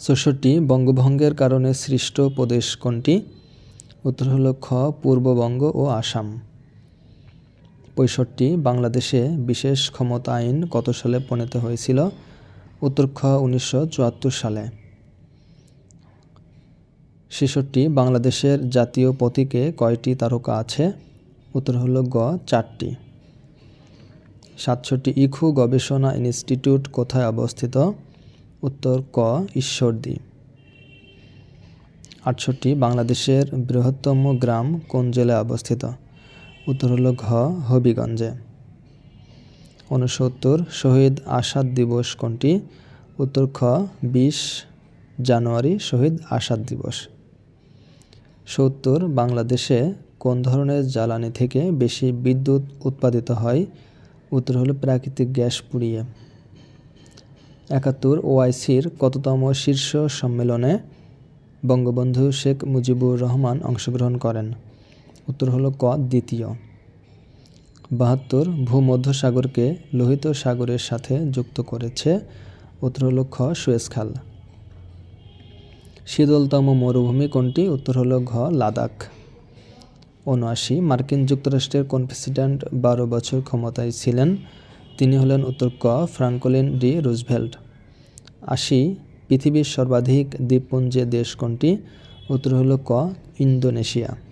চৌষট্টি বঙ্গভঙ্গের কারণে সৃষ্ট প্রদেশ কোনটি? উত্তর হল খ, পূর্ববঙ্গ ও আসাম। পঁয়ষট্টি, বাংলাদেশে বিশেষ ক্ষমতা আইন কত সালে প্রণীত হয়েছিল? উত্তর খ, উনিশশো চুয়াত্তর সালে। ছেষট্টি, বাংলাদেশের জাতীয় প্রতীকে কয়টি তারকা আছে? উত্তর হল গ, চারটি। সাতষট্টি, ইখু গবেষণা ইনস্টিটিউট কোথায় অবস্থিত? উত্তর ক ঈশ্বরদী। আটষট্টি, বাংলাদেশের বৃহত্তম গ্রাম কোন জেলায় অবস্থিত? উত্তর হল ঘ, হবিগঞ্জে। উনসত্তর শহীদ আসাদ দিবস কোনটি? উত্তর খ, বিশ জানুয়ারি, শহীদ আসাদ দিবস। সত্তর, বাংলাদেশে কোন ধরনের জ্বালানি থেকে বেশি বিদ্যুৎ উৎপাদিত হয়? উত্তর হলো প্রাকৃতিক গ্যাস পুড়িয়ে। একাত্তর ওআইসির কততম শীর্ষ সম্মেলনে বঙ্গবন্ধু শেখ মুজিবুর রহমান অংশগ্রহণ করেন। উত্তর হলো ক, দ্বিতীয়। বাহাত্তর ভূমধ্যসাগরকে লোহিত সাগরের সাথে যুক্ত করেছে। উত্তর হলো খ, সুয়েজ খাল। শীতলতম মরুভূমি কোনটি? উত্তর হলো ঘ, লাদাখ। উনআশি মার্কিন যুক্তরাষ্ট্রের কোন প্রেসিডেন্ট বারো বছর ক্ষমতায় ছিলেন? তিনি হলেন উত্তর ক. Franklin D. রুজভেল্ট। আশি, পৃথিবীর সর্বাধিক দ্বীপপুঞ্জের দেশ কোনটি উত্তর হল ক. ইন্দোনেশিয়া।